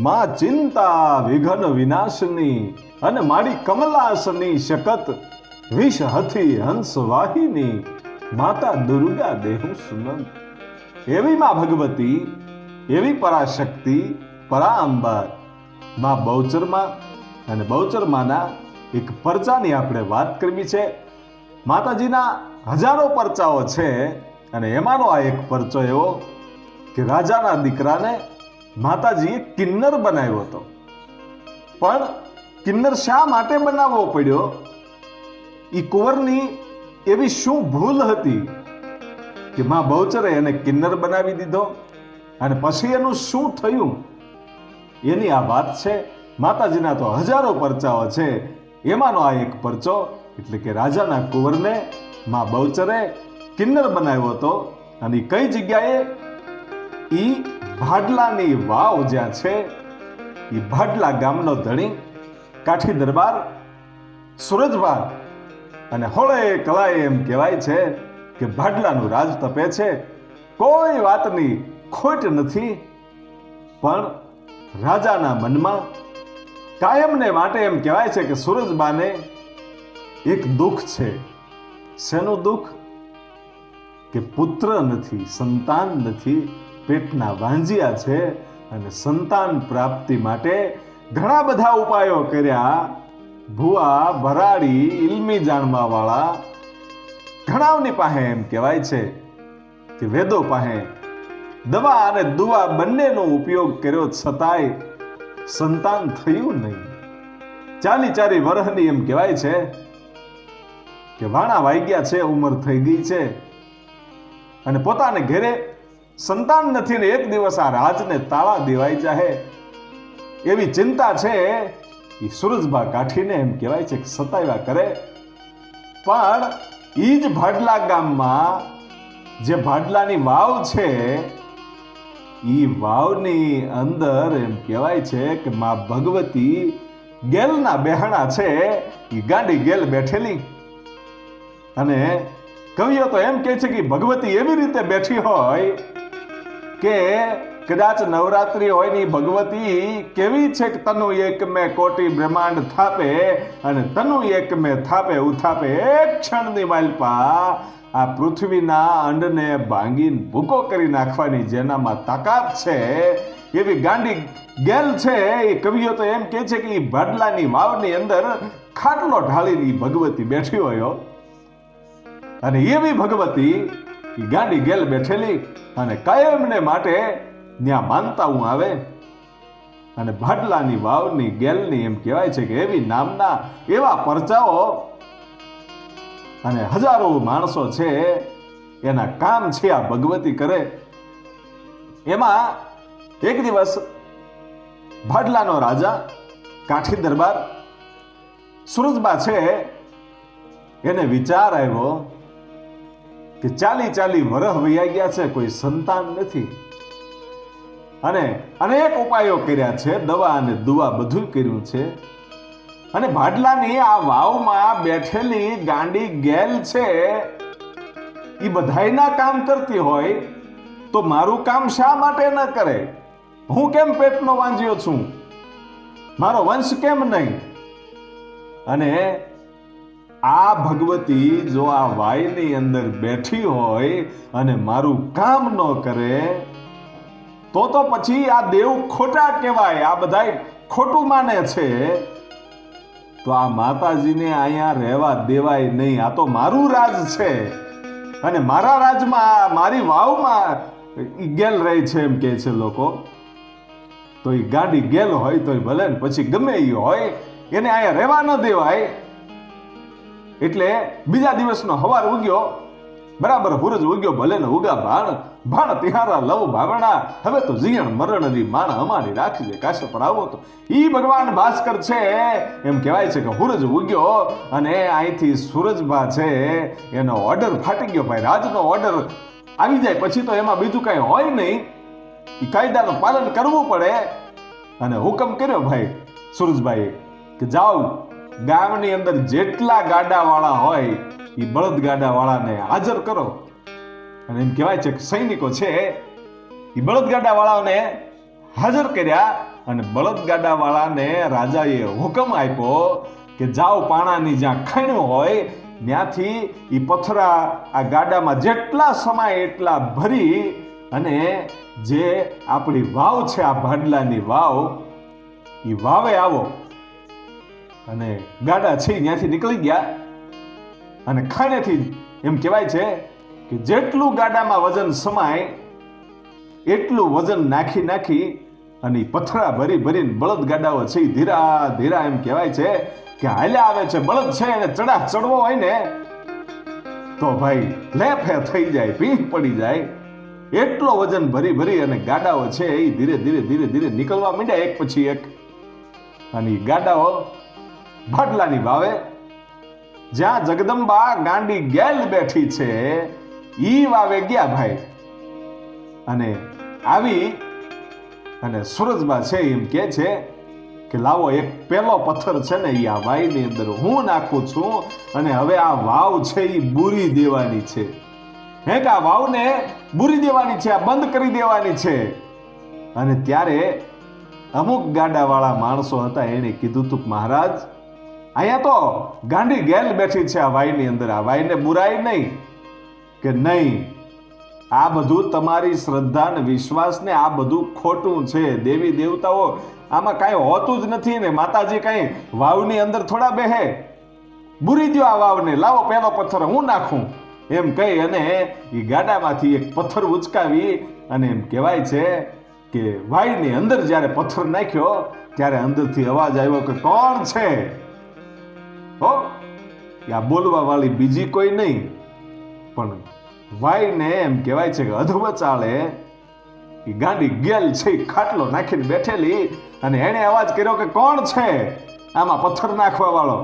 માં ચિંતા વિઘન વિનાશની અને મારી કમલાસની શકત વિષ હથી હંસ વાહિની, માતા દુર્ગા દેહુ સુનંદ. એવી માં ભગવતી, એવી પરાશક્તિ પરાંબા માં બહુચરમાં અને બહુચરમાંના એક પરચાની આપણે વાત કરવી છે. માતાજીના હજારો પરચાઓ છે અને એમાંનો આ એક પરચો એવો કે રાજાના દીકરાને માતાજીએ કિન્નર બનાવ્યો હતો. પણ કિન્નર શા માટે બનાવવો પડ્યો? એ કુંવરની એવી શું ભૂલ હતી કે માં બહુચરે એને કિન્નર બનાવી દીધો અને પછી એનું શું થયું? એની આ વાત છે, માતાજીના તો હજારો પરચાઓ છે. એમાંનો આ એક પરચો એટલે કે રાજાના કુંવરને માં બહુચરે કિન્નર બનાવ્યો હતો અને કઈ જગ્યાએ ઈ ભાડલાની વાવ જ્યાં છે, ઈ ભાડલા ગામનો ધણી, કાઠી દરબાર સુરજબા અને હોળે કલાએ એમ કહેવાય છે કે ભાડલાનું રાજ તપે છે. કોઈ વાતની ખોટ નથી, પણ રાજાના મનમાં કાયમને માટે એમ કહેવાય છે કે સુરજબાને એક દુઃખ છે. શેનું દુઃખ? કે પુત્ર નથી, સંતાન નથી પેટના વાંજિયા છે અને સંતાન પ્રાપ્તિ માટે ઘણા બધા ઉપાયો કર્યા. ભુવા, ભરાડી, ઇલમી જાણવા વાળા ઘણાની પાસે એમ કહેવાય છે કે વેદો પાસે દવા અને દુવા બંનેનો ઉપયોગ કર્યો છતાંય સંતાન થયું નહીં. ચાલી ચારી વર્ષની એમ કહેવાય છે કે વાણા વાગ્યા છે, ઉંમર થઈ ગઈ છે અને પોતાને ઘરે સંતાન નથી ને એક દિવસ આ રાજને તાળા દેવાઈ જાહે. એવી ચિંતા છે એ સુરજબા કાઠીને એમ કહેવાય છે કે સતાવ્યા કરે. પણ એ જ ભાડલા ગામમાં જે ભાડલાની વાવ છે એ વાવની અંદર એમ કહેવાય છે કે માં ભગવતી ગેલના બેહણા છે એ ગાંડી ગેલ બેઠેલી. અને કવિઓ તો એમ કહે છે કે ભગવતી એવી રીતે બેઠી હોય કે કદાચ નવરાત્રી હોયની ભગવતી કેવી છે કે તનુ એક મેં કોટી બ્રહ્માંડ થાપે અને તનુ એક મે થાપે, ઉથાપે એક ક્ષણની માલપા આ પૃથ્વીના અંડને ભાંગીને ભૂકો કરી નાખવાની જેનામાં તાકાત છે. એવી ગાંડી ગેલ છે, એ કવિઓ તો એમ કહે છે કે એ ભાડલાની વાવની અંદર ખાટલો ઢાળીને ભગવતી બેઠી હોય અને એવી ભગવતી ગાંડી ગેલ બેઠેલી અને કાયમને માટે ત્યાં માનતા હું આવે. અને ભાડલાની વાવની ગેલની એમ કહેવાય છે કે એવી નામના એવા પરચાઓ અને હજારો માણસો છે એના કામ છે આ ભગવતી કરે. એમાં એક દિવસ ભાડલાનો રાજા, કાઠી દરબાર સુરજબા છે, એને વિચાર આવ્યો કે ચાલી ચાલી વરહ વૈયા ગયા છે, કોઈ સંતાન નથી. અને અનેક ઉપાયો કર્યા છે, દવા અને દુવા બધું કર્યું છે. અને ભાડલાની આ વાવમાં બેઠેલી ગાંડી ગેલ છે એ બધાયના કામ કરતી હોય, તો મારું કામ શા માટે ન કરે? હું કેમ પેટનો વાંજ્યો છું? મારો વંશ કેમ નહીં? અને આ ભગવતી જો આ વાયની અંદર બેઠી હોય અને મારું કામ ન કરે, તો તો પછી આ દેવ ખોટા કહેવાય, આ બધા ખોટું માને છે. તો આ માતાજીને અહીંયા રહેવા દેવાય નહીં, આ તો મારું રાજ છે. અને મારા રાજમાં મારી વાવમાં ગેલ રહે છે એમ કહે છે લોકો. તો એ ગાડી ગેલ હોય તો ભલે ને, પછી ગમે એ હોય, એને અહીંયા રહેવા ન દેવાય. એટલે બીજા દિવસનો હવાર ઉગ્યો. બરાબર હુરજ ઉગ્યો, ભલે ને ઉગા ભાણ. ભાણ તિહારા લવ ભાવણા. હવે તો જીયણ મરણની માણ અમારી રાખી દે કાશે આવો તો. ઈ ભગવાન ભાસ્કર છે. એમ કહેવાય છે કે હુરજ ઉગ્યો અને અહીંથી સૂરજભા છે. એનો ઓર્ડર ફાટી ગયો ભાઈ, રાજનો ઓર્ડર આવી જાય. પછી તો એમાં બીજું કાંઈ હોય નહીં. એ કાયદાનું પાલન કરવું પડે. અને હુકમ કર્યો ભાઈ સુરજભાઈ કે જાઓ ગામની અંદર જેટલા ગાડાવાળા હોય એ બળદ ગાડાવાળાને હાજર કરો. અને એમ કહેવાય છે કે સૈનિકો છે એ બળદ ગાડાવાળાને હાજર કર્યા અને બળદગાડાવાળાને રાજાએ હુકમ આપ્યો કે જાઓ પાણાની જ્યાં ખણ્યું હોય, ત્યાંથી એ પથરા આ ગાડામાં જેટલા સમાય એટલા ભરી અને જે આપણી વાવ છે, આ ભાડલાની વાવ એ વાવે આવો. અને ગાડા છે ત્યાંથી નીકળી ગયા. અને ખાણેથી એમ કહેવાય છે કે જેટલું ગાડામાં વજન સમાય, એટલું વજન નાખી નાખી અને પથરા ભરી ભરીને બળદ ગાડાઓ છે ધીરા ધીરા એમ કહેવાય છે કે હાલ્યા આવે છે, બળદ છે એને ચડા ચડવો હોય ને, તો ભાઈ લેફે થઈ જાય ભીંગ પડી જાય. એટલો વજન ભરી ભરી અને ગાડાઓ છે એ ધીરે ધીરે ધીરે ધીરે નીકળવા માંડ્યા એક પછી એક. અને ગાડાઓ ભાડલાની ભાવે જ્યાં જગદંબા ગાંડી ગેલ બેઠી છે, ઈ વાવે ગયા ભાઈ. અને આવી અને સુરજબા છે એમ કે છે કે લાવો એક પેલો પથ્થર છે ને એ આ વાયની અંદર હું નાખું છું અને હવે આ વાવ છે એ બુરી દેવાની છે. હે કે આ વાવને બુરી દેવાની છે, આ બંધ કરી દેવાની છે? અને ત્યારે અમુક ગાડાવાળા માણસો હતા એણે કીધું તું મહારાજ અહીંયા તો ગાંડી ગેલ બેઠી છે આ વાયની અંદર. આ વાયને બુરાઈ નહીં કે નહીં. આ બધું તમારી શ્રદ્ધા ને વિશ્વાસ ને આ બધું ખોટું છે. દેવી દેવતાઓ, આમાં કાંઈ હોતું જ નથી ને માતાજી કાંઈ વાવની અંદર થોડા બેહે. બુરી દો આ વાવને. લાવો પેલો પથ્થર, હું નાખું. એમ કહી અને એ ગાડામાંથી એક પથ્થર ઉચકાવી અને એમ કહેવાય છે કે વાયની અંદર જ્યારે પથ્થર નાખ્યો, ત્યારે અંદરથી અવાજ આવ્યો કે કોણ છે? હો? આ બોલવા વાળી બીજી કોઈ નહીં. પણ વાયને એમ કહેવાય છે કે અધવચાળે એ ગાંડી ગેલ છે, ખાટલો નાખીને બેઠેલી અને એણે અવાજ કર્યો કે કોણ છે? આમાં પથ્થર નાખવા વાળો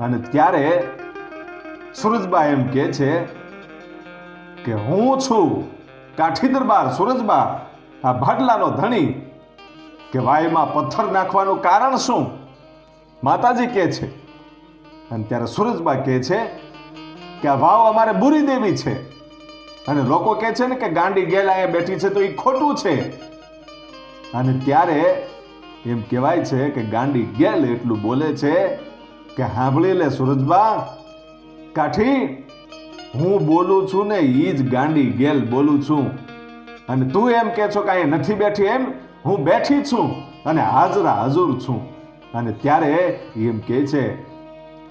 અને ત્યારે સુરજબા એમ કહે છે કે હું છું કાઠી દરબાર સુરજબા, આ ભાડલાનો ધણી, કે વાયમાં પથ્થર નાખવાનું કારણ શું? માતાજી કહે છે અને ત્યારે સુરજબા કહે છે કે આ વાવ અમારે બુરી દેવી છે. અને લોકો કહે છે ને કે ગાંડી ગેલ અહીંયા બેઠી છે તો એ ખોટું છે. અને ત્યારે એમ કહેવાય છે કે ગાંડી ગેલ એટલું બોલે છે કે સાંભળી લે સુરજબા, કાઠી, હું બોલું છું ને એ જ ગાંડી ગેલ બોલું છું. અને તું એમ કે છો કે અહીં નથી બેઠી એમ? હું બેઠી છું અને હાજરા હાજર છું. અને ત્યારે એમ કહે છે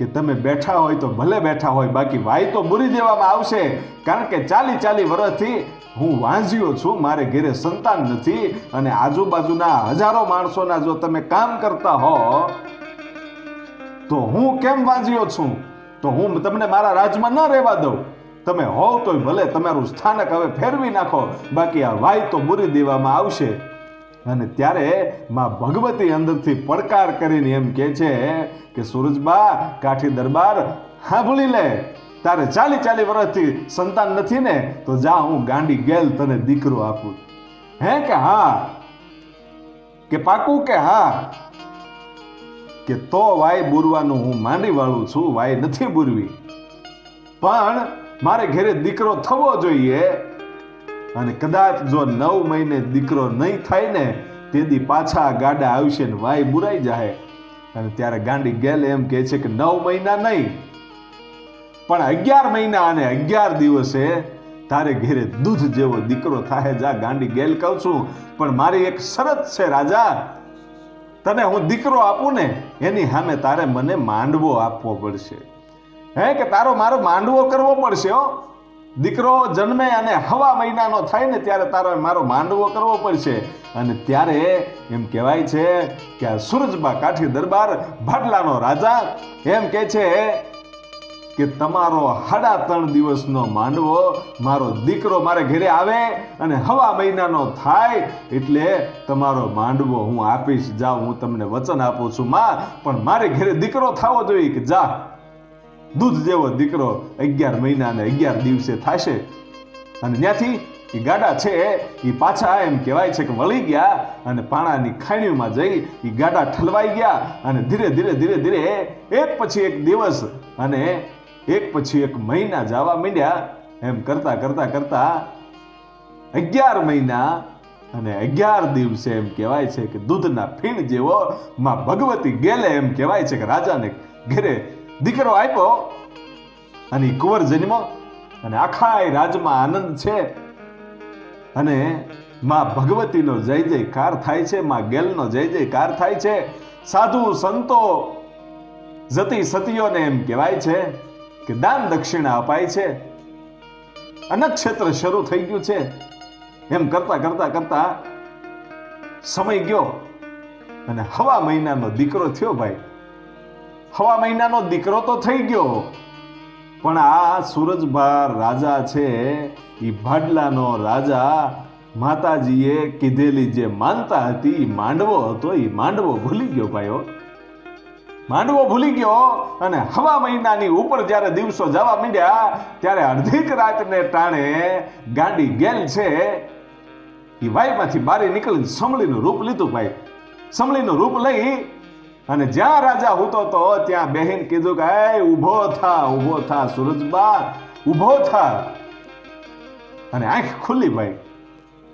કે તમે બેઠા હોય તો ભલે બેઠા હોય, બાકી વાય તો મૂરી દેવામાં આવશે. કારણ કે ચાલી ચાલી વર્ષથી હું વાંઝ્યો છું, મારે ઘેરે સંતાન નથી અને આજુબાજુના હજારો માણસોના જો તમે કામ કરતા હો, તો હું કેમ વાંઝ્યો છું? તો હું તમને મારા રાજમાં ન રહેવા દઉં. તમે હોવ તોય ભલે, તમારું સ્થાનક હવે ફેરવી નાખો. બાકી આ વાય તો મૂરી દેવામાં આવશે. અને ત્યારે માં ભગવતી અંદરથી પડકાર કરીને એમ કહે છે કે, સુરજબા, કાઠી દરબાર સાંભળી લે. તારે ચાલી ચાલી વર્ષથી સંતાન નથી ને, તો જા હું ગાંડી ગેલ તને દીકરો આપું. હે કે હા? કે પાકું કે હા? કે તો વાય બુરવાનું હું માંડી વાળું છું, વાય નથી બુરવી. પણ મારે ઘરે દીકરો થવો જોઈએ અને કદાચ જો નવ મહિને દીકરો નહીં થાય ને, તેથી પાછા ગાડા આવશે ને વાય બુરાઈ જાય અને ત્યારે ગાંડી ગેલ એમ કહે છે કે નવ મહિના નહીં, પણ અગિયાર મહિના અને અગિયાર દિવસે તારે ઘેરે દૂધ જેવો દીકરો થાય જા, ગાંડી ગેલ કહું છું. પણ મારી એક શરત છે રાજા, તને હું દીકરો આપું ને, એની સામે તારે મને માંડવો આપવો પડશે. હે કે તારો મારો માંડવો કરવો પડશે હો? દીકરો જન્મે અને હવા મહિનાનો થાય ને ત્યારે તારો મારો માંડવો કરવો પડશે. અને ત્યારે એમ કહેવાય છે કે આ સૂરજબા કાઠી દરબાર ભાટલાનો રાજા એમ કહે છે કે તમારો હાડા ત્રણ દિવસનો માંડવો મારો દીકરો મારે ઘરે આવે અને હવા મહિનાનો થાય એટલે તમારો માંડવો હું આપીશ. જાઉં હું તમને વચન આપું છું, માં. પણ મારે ઘરે દીકરો થવો જોઈએ કે જા. દૂધ જેવો દીકરો અગિયાર મહિના અને અગિયાર દિવસે થશે. અને ત્યાંથી એ ગાડા છે, એ પાછા એમ કહેવાય છે કે વળી ગયા અને પાણાની ખાણીઓમાં જઈ એ ગાડા ઠલવાઈ ગયા અને ધીરે ધીરે ધીરે ધીરે એક પછી એક દિવસ અને એક પછી એક મહિના જવા માંડ્યા. એમ કરતા કરતા કરતા અગિયાર મહિના અને અગિયાર દિવસે એમ કહેવાય છે કે દૂધના ફીણ જેવો માં ભગવતી ગેલે એમ કહેવાય છે કે રાજાને ઘરે દીકરો આપ્યો અને કુંવર જન્મો અને આખા રાજમાં આનંદ છે. અને માં ભગવતીનો જય જયકાર થાય છે, માં ગેલનો જય જયકાર થાય છે. સાધુ સંતો, જતી સતીઓને એમ કહેવાય છે કે દાન દક્ષિણા અપાય છે. અનક્ષેત્ર શરૂ થઈ ગયું છે. એમ કરતા કરતા કરતા સમય ગયો અને હવા મહિનાનો દીકરો થયો ભાઈ. હવા મહિનાનો દીકરો તો થઈ ગયો. પણ આ સૂરજબાર રાજા છે એ ભાડલાનો રાજા. માતાજીએ કીધેલી જે માનતા હતી એ માંડવો હતો એ માંડવો ભૂલી ગયો ભાઈઓ માંડવો ભૂલી ગયો અને હવા મહિનાની ઉપર જ્યારે દિવસો જવા માંડ્યા, ત્યારે અડધીક રાતને ટાણે ગાડી ગેલ છે. એ વાઈમાંથી બારી નીકળીને સમળીનું રૂપ લીધું ભાઈ. સમળીનું રૂપ લઈ અને જ્યાં રાજા હોતો તો ત્યાં બહેન કીધું કે, એ, ઊભો થા ઊભો થા સુરજબા ઊભો થા. અને આંખ ખુલ્લી ભાઈ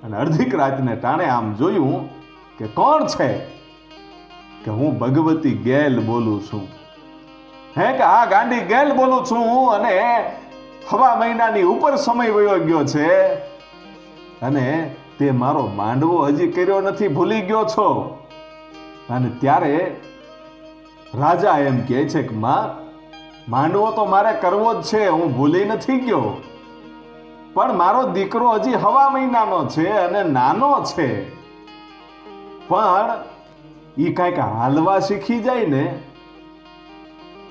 અને અડધીક રાતને ટાણે આમ જોયું કે કોણ છે? કે હું ભગવતી ગેલ બોલું છું. હે, કે આ ગાંડી ગેલ બોલું છું અને હવા મહિનાની ઉપર સમય વયો ગયો છે અને તે મારો માંડવો હજી કર્યો નથી, ભૂલી ગયો છો. અને ત્યારે રાજા એમ કહે છે કે, માં, માંડવો તો મારે કરવો જ છે, હું ભૂલી નથી ગયો. પણ મારો દીકરો હજી હવા મહિનાનો છે અને નાનો છે. પણ એ કાંઈક હાલવા શીખી જાય ને,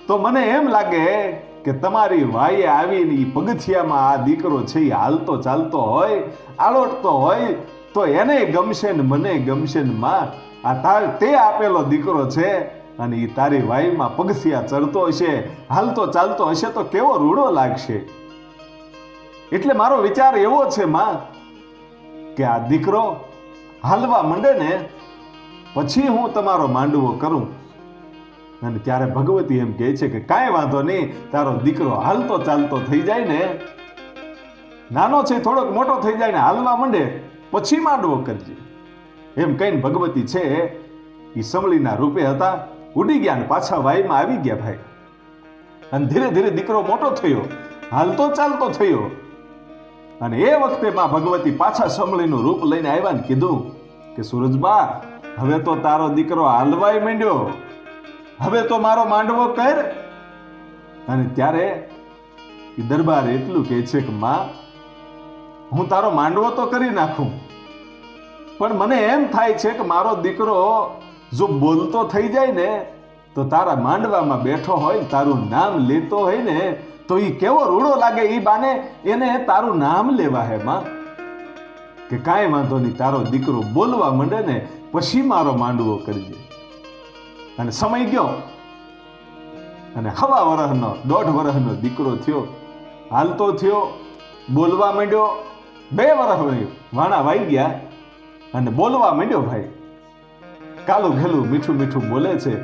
તો મને એમ લાગે કે તમારી વાઈએ આવીને એ પગથિયામાં આ દીકરો છે એ હાલતો ચાલતો હોય, આલોટતો હોય, તો એને ગમશે ને મને ગમશે ને માં. આ તાર તે આપેલો દીકરો છે અને એ તારી વાઈમાં પગથિયા ચડતો હશે, હાલતો ચાલતો હશે તો કેવો રૂડો લાગશે? એટલે મારો વિચાર એવો છે, માં, કે આ દીકરો હાલવા માંડે ને, પછી હું તમારો માંડવો કરું. અને ત્યારે ભગવતી એમ કહે છે કે કાંઈ વાંધો નહીં, તારો દીકરો હાલતો ચાલતો થઈ જાય ને, નાનો છે, થોડોક મોટો થઈ જાય ને, હાલવા માંડે, પછી માંડવો કરજે. એમ કહીને ભગવતી છે એ સમળીના રૂપે હતા ઉડી ગયા ને પાછા વાઈમાં આવી ગયા ભાઈ. અને ધીરે ધીરે દીકરો મોટો થયો, હાલતો ચાલતો થયો. અને એ વખતે માં ભગવતી પાછા સમળીનું રૂપ લઈને આવ્યા ને કીધું કે, સૂરજબા, હવે તો તારો દીકરો હાલવાય માંડ્યો. હવે તો મારો માંડવો કર. અને ત્યારે દરબાર એટલું કહે છે કે, માં, હું તારો માંડવો તો કરી નાખું. પણ મને એમ થાય છે કે મારો દીકરો જો બોલતો થઈ જાય ને, તો તારા માંડવામાં બેઠો હોય, તારું નામ લેતો હોય ને, તો એ કેવો રૂડો લાગે એ બાને? એને તારું નામ લેવા હે માં. કે કાંઈ વાંધો નહીં, તારો દીકરો બોલવા માંડે ને, પછી મારો માંડવો કરજે. અને સમય ગયો. અને હવા વરહનો, દોઢ વરહનો દીકરો થયો. હાલતો થયો, બોલવા માંડ્યો. બે વરહ વાણા વાઈ ગયા. અને બોલવા માંડ્યો ભાઈ. કાલું ઘેલું મીઠું મીઠું બોલે છે.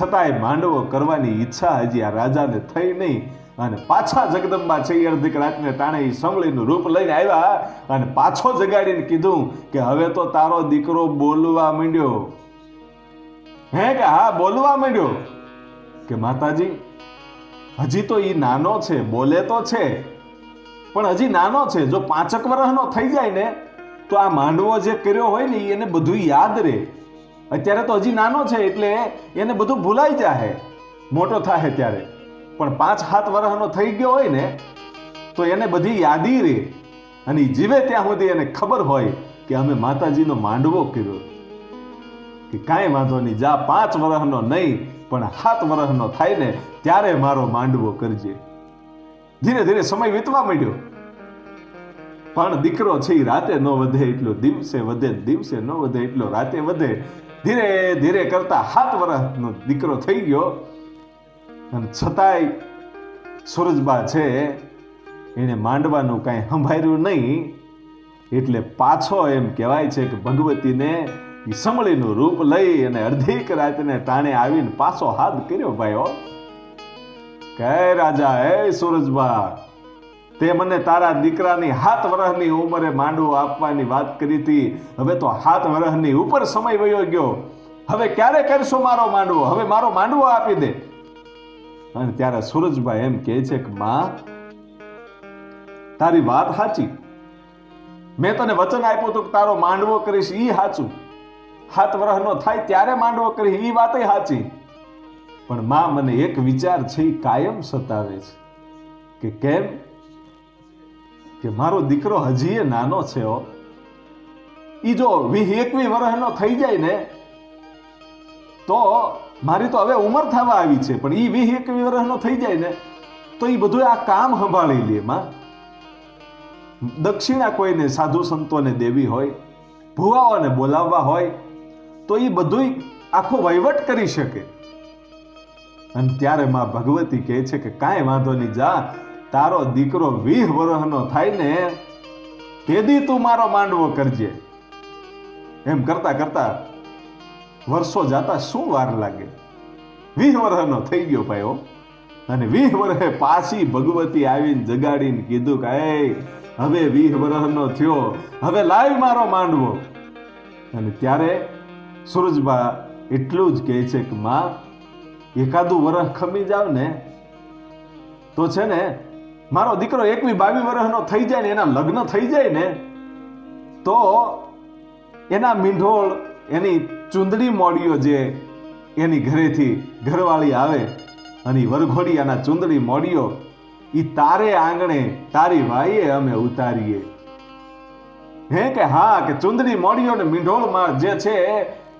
છતાંય માંડવો કરવાની ઈચ્છા હજી આ રાજાને થઈ નહીં અને પાછા જગદંબા છે એ અડધીક રાતને ટાણે એ સંભળીનું રૂપ લઈને આવ્યા અને પાછો જગાડીને કીધું કે હવે તો તારો દીકરો બોલવા માંડ્યો. હે કે હા, બોલવા માંડ્યો? કે માતાજી, હજી તો એ નાનો છે, બોલે તો છે. પણ હજી નાનો છે, જો પાંચક વર્ષનો થઈ જાય ને તો આ માંડવો જે કર્યો હોય ને એને બધું યાદ રહે. અત્યારે તો હજી નાનો છે, એટલે એને બધું ભૂલાઈ જાય મોટો થાય ત્યારે. પણ પાંચ સાત વર્ષનો થઈ ગયો હોય ને, તો એને બધી યાદી રહે. અને જીવે ત્યાં સુધી એને ખબર હોય કે અમે માતાજીનો માંડવો કર્યો. કે કાંઈ વાંધો નહીં, જા પાંચ વર્ષનો નહીં, પણ સાત વર્ષનો થાય ને, ત્યારે મારો માંડવો કરજે. ધીરે ધીરે સમય વીતવા માંડ્યો. પણ દીકરો છે એ રાતે ન વધે એટલો, દિવસે વધે, દિવસે ન વધે એટલો રાતે વધે. ધીરે ધીરે કરતા સાત વર્ષનો દીકરો થઈ ગયો. અને છતાંય સૂરજબા છે, એને માંડવાનું કાંઈ સંભાળ્યું નહીં. એટલે પાછો એમ કહેવાય છે કે ભગવતીને ઈ સમળીનું રૂપ લઈ અને અડધીક રાતને ટાણે આવીને પાછો હાથ કર્યો ભાઈઓ. કે રાજા, હે સૂરજબા તે મને તારા દીકરાની હાથ વરહની ઉંમરે માંડવો આપવાની વાત કરી હતી. હવે તો હાથ વરહની ઉપર સમય વયો ગયો. હવે ક્યારે કરશો મારો માંડવો? હવે મારો માંડવો આપી દે. અને ત્યારે સુરજભાઈ એમ કહે છે કે, માં, તારી વાત સાચી. મેં તને વચન આપ્યું હતું કે તારો માંડવો કરીશ, ઈ સાચું. હાથ વરહનો થાય ત્યારે માંડવો કરીશ, ઈ વાતે સાચી. પણ માં, મને એક વિચાર છે એ કાયમ સતાવે છે. કે કેમ? કે મારો દીકરો હજી એ નાનો છે હો. ઈ જો વીસ એકવી વર્ષનો થઈ જાય ને, તો મારી તો હવે ઉંમર થવા આવી છે, પણ ઈ વીસ એકવી વર્ષનો થઈ જાય ને, તો એ બધું આ કામ સંભાળી લે, માં. દક્ષિણા કોઈને સાધુ સંતોને દેવી હોય, ભુવાઓને બોલાવવા હોય, તો એ બધું આખો વહીવટ કરી શકે. અને ત્યારે માં ભગવતી કહે છે કે કાંઈ વાંધો નહીં, જા તારો દીકરો વીહ વર્ષનો થાય ને તેદી તું મારો માંડવો કરજે. એમ કરતા કરતા વર્ષો જાતા શું વાર લાગે? વીહ વર્ષનો થઈ ગયો ભાઈઓ અને વીહ વર્ષે પાછી ભગવતી આવીને જગાડીને કીધું કે "એ, હવે વીહ વર્ષનો થયો. હવે લાવી મારો માંડવો. અને ત્યારે સૂરજબા એટલું જ કહે છે કે માં એકાદું વર્ષ ખમી જાવ ને તો છે ને મારો દીકરો એકવી બાવી વર્ષનો થઈ જાય ને, એના લગ્ન થઈ જાય ને, તો એના મીંઢોળ, એની ચૂંદડી મોડીઓ જે એની ઘરેથી ઘરવાળી આવે અને વરઘોડી આના ચૂંદડી મોડીઓ એ તારે આંગણે, તારી વાઈએ અમે ઉતારીએ. હે કે હા, કે ચુંદડી મોડીઓ ને મીંઢોળમાં જે છે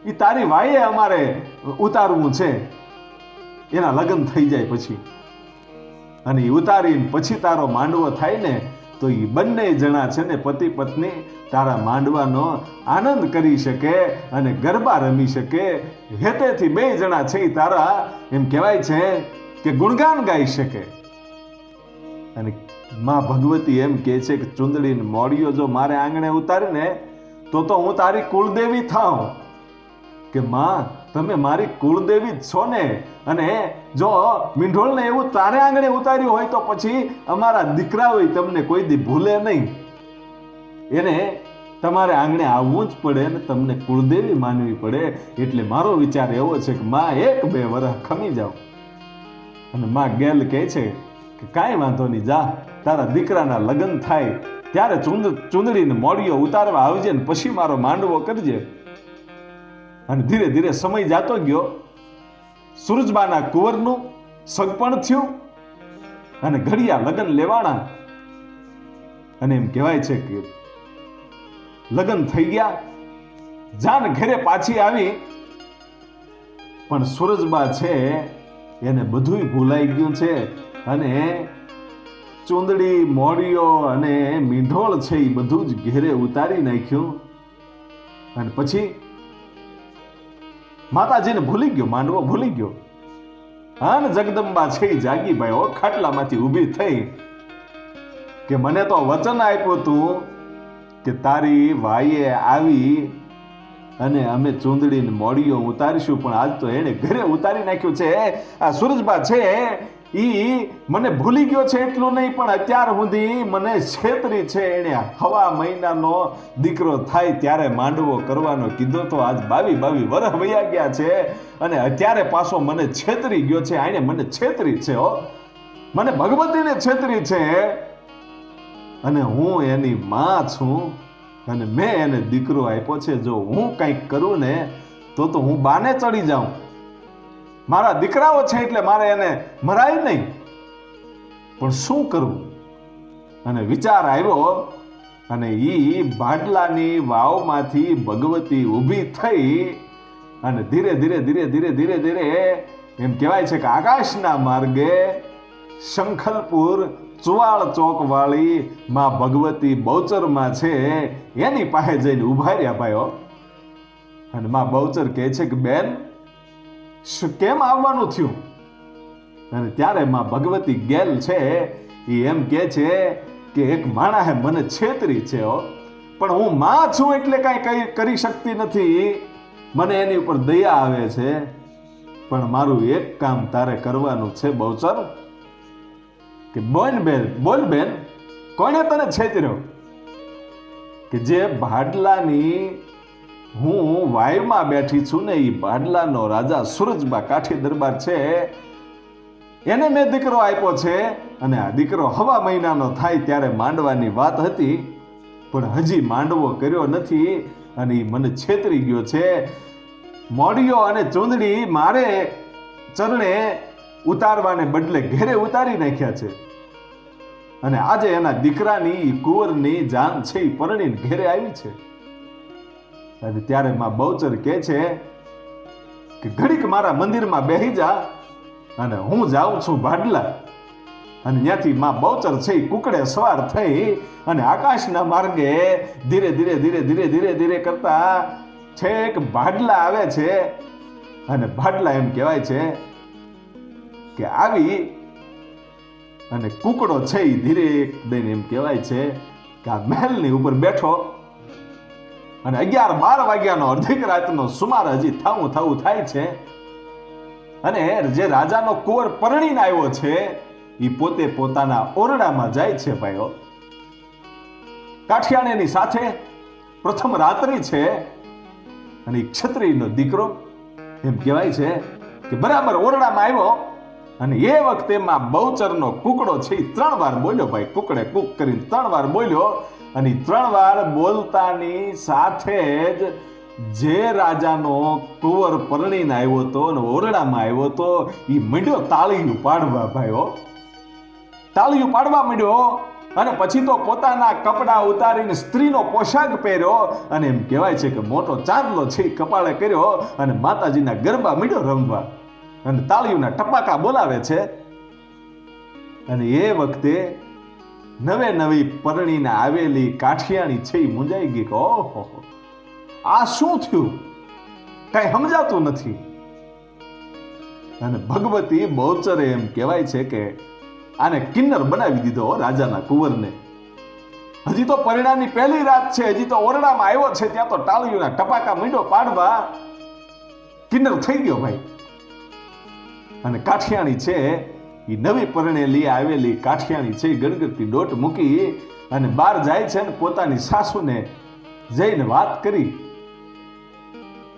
એ તારી વાઈએ અમારે ઉતારવું છે. એના લગ્ન થઈ જાય પછી. અને એ ઉતારીને પછી તારો માંડવો થાય ને, તો એ બંને જણા છે ને પતિ પત્ની તારા માંડવાનો આનંદ કરી શકે અને ગરબા રમી શકે. હેતેથી બે જણા છે એ તારા, એમ કહેવાય છે કે ગુણગાન ગાઈ શકે. અને માં ભગવતી એમ કહે છે કે ચુંદડીને મોડીઓ જો મારે આંગણે ઉતારે ને તો તો હું તારી કુળદેવી થાઉં. કે માં તમે મારી કુળદેવી જ છો ને? અને જો મીંઢોળને એવું તારે આંગણે ઉતાર્યું હોય તો પછી અમારા દીકરાઓએ તમને કોઈ દી ભૂલે નહીં. એને તમારે આંગણે આવવું જ પડે ને તમને કુળદેવી માનવી પડે. એટલે મારો વિચાર એવો છે કે માં એક બે વર્ષ ખમી જાઓ. અને માં ગેલ કહે છે કે કાંઈ વાંધો નહીં, જા, તારા દીકરાના લગ્ન થાય. ત્યારે ચુંદ ચુંદડીને મોડીઓ ઉતારવા આવજે ને પછી મારો માંડવો કરજે. અને ધીરે ધીરે સમય જાતો ગયો. સુરજબાના કુંવરનું સગપણ થયું અને ઘડિયા લગ્ન લેવાણા. અને એમ કહેવાય છે કે લગ્ન થઈ ગયા. જાન ઘરે પાછી આવી. પણ સુરજબા છે એને બધુંય ભૂલાઈ ગયું છે અને ચૂંદડી મોડીઓ અને મીંઢોળ છે એ બધું જ ઘેરે ઉતારી નાખ્યું. અને પછી માતાજીને ભૂલી ગયો, માંડવો ભૂલી ગયો. અને જગદંબા છે જાગી ભાઈ ઓ ખાટલામાંથી ઊભી થઈ. કે મને તો વચન આપ્યું તું કે તારી વાઈએ આવી અને અમે ચૂંદડીને મોડીઓ ઉતારીશું, પણ આજ તો એણે ઘરે ઉતારી નાખ્યું છે. આ સુરજબા છે ઈ મને ભૂલી ગયો છે એટલું નહીં, પણ અત્યાર સુધી મને છેતરી છે એણે હવા મહિનાનો દીકરો થાય ત્યારે માંડવો કરવાનો કીધો તો આજ બાવી બાવી વરહ વયા ગયા છે અને અત્યારે પાછો મને છેતરી ગયો છે, આણે મને છેતરી છે, હો. મને ભગવતીને છેતરી છે. અને હું એની માં છું અને મેં એને દીકરો આપ્યો છે. જો હું કંઈક કરું ને, તો તો હું બાને ચડી જાઉં. મારા દીકરાઓ છે એટલે મારે એને મરાય નહીં. પણ શું કરવું અને વિચાર આવ્યો અને ઈ ભાડલાની વાવમાંથી ભગવતી ઊભી થઈ અને ધીરે ધીરે ધીરે ધીરે ધીરે ધીરે એમ કહેવાય છે કે આકાશના માર્ગે શંખલપુર ચુવાળ ચોક વાળી માં ભગવતી બહુચરમાં છે એની પાસે જઈને ઊભા રહ્યા ભાઈઓ. અને માં બહુચર કહે છે કે, બેન શું કેમ આવવાનું થયું? અને ત્યારે માં ભગવતી ગેલ છે, એ એમ કે છે કે એક માણસે મને છેતરી છે, હો. પણ હું માં છું એટલે કાંઈ કઈ કરી શકતી નથી. મને એની ઉપર દયા આવે છે. પણ મારું એક કામ તારે કરવાનું છે, બહુચર, કે બોલ બેન બોલ બેન, કોણે તને છેતર્યો? કે જે ભાડલાની હું વાયમાં બેઠી છું ને એ ભાડલાનો રાજા સુરજબા કાઠી દરબાર છે. એને મેં દીકરો આપ્યો છે અને આ દીકરો હવા મહિનાનો થાય ત્યારે માંડવાની વાત હતી. પણ હજી માંડવો કર્યો નથી અને એ મને છેતરી ગયો છે. મોડિયો અને ચૂંદડી મારે ચરણે ઉતારવાને બદલે ઘેરે ઉતારી નાખ્યા છે. અને આજે એના દીકરાની કુંવરની જાન છે એ પરણીને ઘેરે આવી છે. અને ત્યારે માં બહુચર કહે છે કે ઘડીક મારા મંદિરમાં બેહી જા અને હું જાઉં છું ભાડલા. અને ત્યાંથી માં બહુચર છે કુકડે સવાર થઈ અને આકાશના માર્ગે ધીરે ધીરે ધીરે ધીરે ધીરે ધીરે કરતા છેક ભાડલા આવે છે. અને ભાડલા એમ કહેવાય છે કે આવી અને કુકડો છે એ ધીરે દઈને એમ કહેવાય છે કે આ મહેલની ઉપર બેઠો. અને અગિયાર બાર વાગ્યાનો અર્ધિક રાતનો સુમાર હજી થાવું થાવું થાય છે. અને જે રાજાનો કુંવર પરણીને આવ્યો છે એ પોતે પોતાના ઓરડામાં જાય છે ભાઈઓ. કાઠિયાણીની સાથે પ્રથમ રાત્રિ છે અને ક્ષત્રિયનો દીકરો એમ કહેવાય છે કે બરાબર ઓરડામાં આવ્યો અને એ વખતે માં બહુચરનો કુકડો છે ત્રણ વાર બોલ્યો ભાઈ, કુકડે કુક કરીને ત્રણ વાર બોલ્યો અને ત્રણ વાર બોલતાની સાથે જ જે રાજાનો કુંવર પરણીને આવ્યો તો અને ઓરડામાં આવ્યો હતો એ મંડ્યો તાળીયું પાડવા ભાઈઓ તાળીયું પાડવા માંડ્યો અને પછી તો પોતાના કપડાં ઉતારીને સ્ત્રીનો પોશાક પહેર્યો અને એમ કહેવાય છે કે મોટો ચાંદલો છે કપાળે કર્યો અને માતાજીના ગરબા મીડ્યો રમવા. અને તાળીઓના ટપાકા બોલાવે છે. અને એ વખતે નવે નવી પરણીને આવેલી કાઠિયાણી છે એ ગઈ કે ઓહો આ શું થયું? કઈ સમજાતું નથી. અને ભગવતી બહુચરે એમ કહેવાય છે કે આને કિન્નર બનાવી દીધો રાજાના કુંવરને. હજી તો પરિણામની પહેલી રાત છે, હજી તો ઓરડામાં આવ્યો છે, ત્યાં તો ટાળીઓના ટપાકા મીંડો પાડવા. કિન્નર થઈ ગયો ભાઈ. અને કાઠિયાણી છે એ નવી પરણેલી આવેલી કાઠિયાણી છે એ ગણગણતી દોટ મૂકી અને બહાર જાય છે અને પોતાની સાસુને જઈને વાત કરી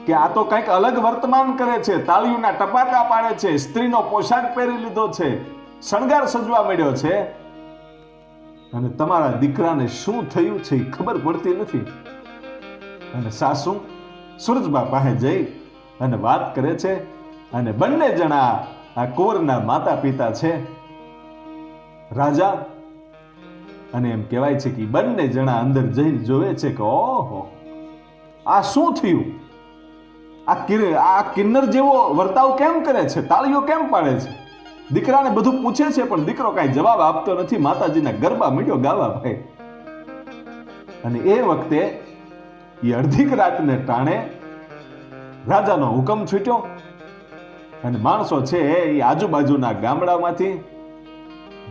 કે આ તો કંઈક અલગ વર્તમાન કરે છે, તાળીઓના ટપાકા પાડે છે, સ્ત્રીનો પોશાક પહેરી લીધો છે, શણગાર સજવા મળ્યો છે. અને તમારા દીકરાને શું થયું છે ખબર પડતી નથી. અને સાસુ સૂરજબા પાસે જઈ અને વાત કરે છે અને બંને જણા આ કુંવરના માતા પિતા છે. રાજા, અને એમ કહેવાય છે કે બંને જણા અંદર જઈને જોવે છે કે ઓહો, આ શું થયું? આ કિર, આ કિન્નર જેવો વર્તાવ કેમ કરે છે? તાળીઓ કેમ પાડે છે? દીકરાને બધું પૂછે છે, પણ દીકરો કાંઈ જવાબ આપતો નથી. માતાજીના ગરબા મીડ્યો ગાવા ભાઈ. અને એ વખતે એ અડધીક રાતને ટાણે રાજાનો હુકમ છૂટ્યો. અને માણસો છે એ આજુબાજુના ગામડામાંથી,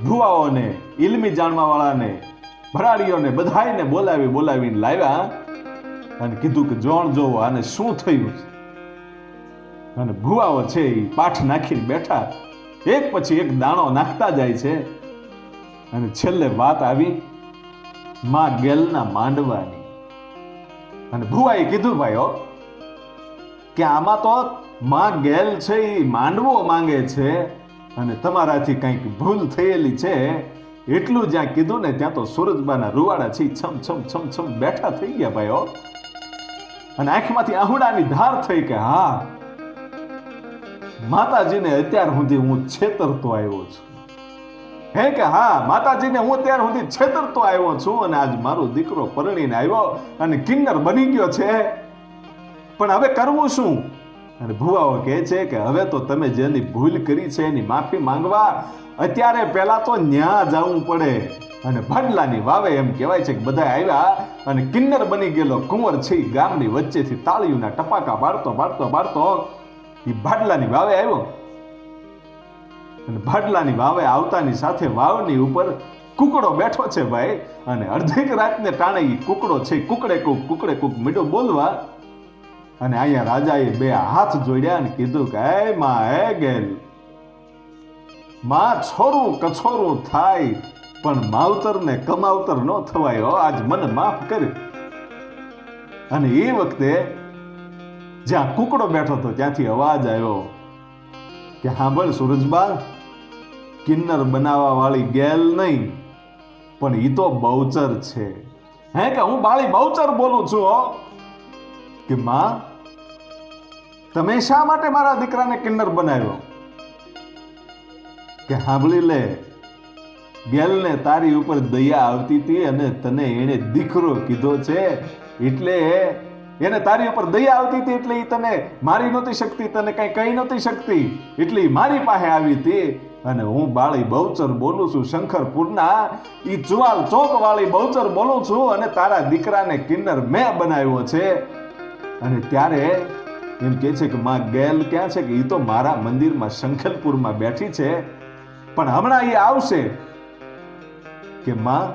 ભુવાઓને, ઇલમી જાણવાવાળાને ભરાડીઓને બધાને બોલાવી બોલાવીને લાવ્યા અને કીધું કે, જોણ જોવો, આને શું થયું છે? અને ભુવાઓ છે એ પાઠ નાખીને બેઠા. એક પછી એક દાણો નાખતા જાય છે. અને છેલ્લે વાત આવી, માં ગેલના માંડવાની. અને ભુવાએ કીધું, ભાઈઓ, કે આમાં તો માં ગેલ છે એ માંડવો માંગે છે અને તમારાથી કંઈક ભૂલ થયેલી છે. એટલું જ્યાં કીધું ને ત્યાં તો સુરજબાના રૂવાડા છે છમ છમ છમ છમ બેઠા થઈ ગયા ભાઈઓ. અને આંખમાંથી આહુડાની ધાર થઈ કે હા, માતાજીને અત્યાર સુધી હું છેતરતો આવ્યો છું. હે કે હા, માતાજીને હું અત્યાર સુધી છેતરતો આવ્યો છું અને આજ મારો દીકરો પરણીને આવ્યો અને કિન્નર બની ગયો છે. પણ હવે કરવું શું? અને ભુવાઓ કહે છે કે હવે તો તમે જેની ભૂલ કરી છે એની માફી માંગવા, અત્યારે પહેલા તો ન્યા જવું પડે. અને ભાડલાની વાવે એમ કહેવાય છે કે બધા આવ્યા અને કિન્નર બની ગયેલો કુંવર છે ગામની વચ્ચેથી તાળીઓના ટપાકા બાળતો બાળતો બાળતો એ ભાડલાની વાવે આવ્યો. અને ભાડલાની વાવે આવતાની સાથે વાવની ઉપર કુકડો બેઠો છે ભાઈ અને અડધેક રાતને ટાણે એ કુકડો છે, કુકડે કુક કુકડે કુક મીઠો બોલવા અને અહીંયા રાજાએ બે હાથ જોડ્યા અને કીધું કે, હે માં, હે ગેલ, માં છોરું કછોરું થાય, પણ માવતર ને કમાવતર ન થવાય આજ મને માફ કર્યું. અને એ વખતે જ્યાં કુકડો બેઠો હતો, ત્યાંથી અવાજ આવ્યો કે, હાંભળ સુરજબા કિન્નર બનાવવા વાળી ગેલ નહીં, પણ એ તો બહુચર છે. હે કે, હું બાળી બહુચર બોલું છું, હો. કે, માં તમે શા માટે મારા દીકરાને કિન્નર બનાવ્યો? કે સાંભળી લે, ગેલને તારી ઉપર દયા આવતી હતી અને તને એણે દીકરો કીધો છે, એટલે એને તારી ઉપર દયા આવતી હતી એટલે એ તને મારી નહોતી શકતી, તને કઈ કહી નહોતી શકતી, એટલે મારી પાસે આવી હતી. અને હું બાળી બહુચર બોલું છું શંકરપુરના એ ચુવાલ ચોક વાળી બહુચર બોલું છું અને તારા દીકરાને કિન્નર મેં બનાવ્યો છે. અને ત્યારે એમ કે છે કે માં ગેલ ક્યાં છે કે એ તો મારા મંદિરમાં શંખલપુરમાં બેઠી છે. પણ હમણાં એ આવશે કે માં,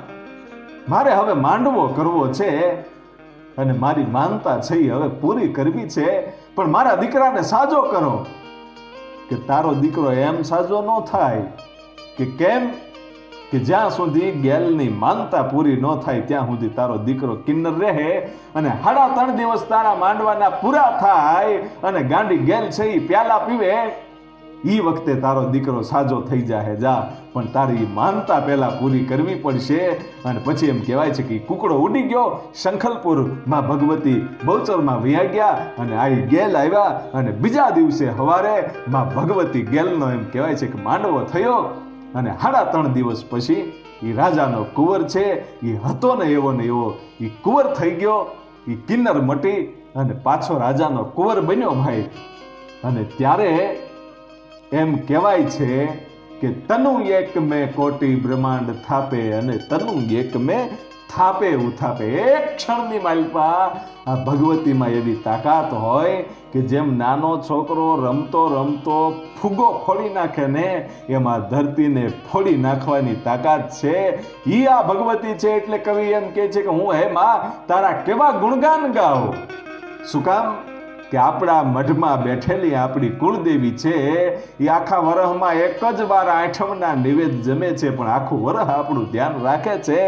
મારે હવે માંડવો કરવો છે અને મારી માનતા છે એ હવે પૂરી કરવી છે. પણ મારા દીકરાને સાજો કરો કે તારો દીકરો એમ સાજો ન થાય કે કેમ કે જ્યાં સુધી ગેલની માનતા પૂરી ન થાય, ત્યાં સુધી તારો દીકરો કિન્નર રહે અને સાડા ત્રણ દિવસ તારા માંડવાના પૂરા થાય અને ગાંડી ગેલ છે એ પ્યાલા પીવે એ વખતે તારો દીકરો સાજો થઈ જાય જા. પણ તારી માનતા પહેલા પૂરી કરવી પડશે. અને પછી એમ કહેવાય છે કે કુકડો ઉડી ગયો, શંખલપુરમાં ભગવતી બહુચરમાં વ્યા ગયા અને આ ગેલ આવ્યા અને બીજા દિવસે હવારે માં ભગવતી ગેલનો એમ કહેવાય છે કે માંડવો થયો. અને સાડા ત્રણ દિવસ પછી એ રાજાનો કુંવર છે એ હતો ને એવો ને એવો એ કુંવર થઈ ગયો એ કિન્નર મટી અને પાછો રાજાનો કુંવર બન્યો ભાઈ. અને ત્યારે એમ કહેવાય છે કે તનુ એક મેં કોટી બ્રહ્માંડ થાપે અને તનુ એક મેં થાપે, ઉથાપે. એક ક્ષણની માલપા આ ભગવતીમાં એવી તાકાત હોય કે જેમ નાનો છોકરો રમતો રમતો ફુગો ફોડી નાખે ને, એમાં ધરતીને ફોડી નાખવાની તાકાત છે. ઈ આ ભગવતી છે એટલે કવિ એમ કહે છે કે હું, હે માં, તારા કેવા ગુણગાન ગાઉં? શું કામ? કે આપણા મઢમાં બેઠેલી આપણી કુળદેવી છે, એ આખા વરહમાં એક જ વાર આઠમના નિવેદ જમે છે, પણ આખું વરહ આપણું ધ્યાન રાખે છે.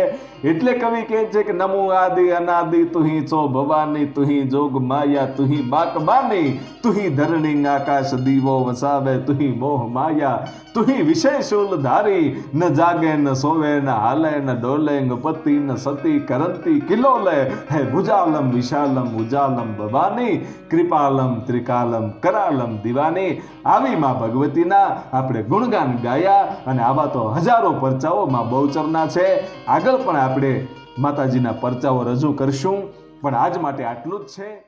એટલે કવિ કહે છે કે, નમો આદિ અનાદિ, તુહી છો ભવાની, તુહી જોગ માયા, તુહી બાકબાની તુહી ધરણી આકાશ દીવો વસાવે, તુહી મોહ માયા, તુહી શૂલ ધારી, ન જાગે, ન સોવે, ન હાલે, ન ડોલે પતિ, ન સતી કરંતી કિલોલે, હે ભુજાલમ વિશાલમ ઉજાલમ ભવાની કૃપાલમ ત્રિકાલમ, કરાલમ, દિવાની આવી માં ભગવતીના આપણે ગુણગાન ગાયા અને આવા તો હજારો પરચાઓ માં બહુચરના છે. આગળ પણ આપણે માતાજીના પરચાઓ રજૂ કરશું. પણ આજ માટે આટલું જ છે.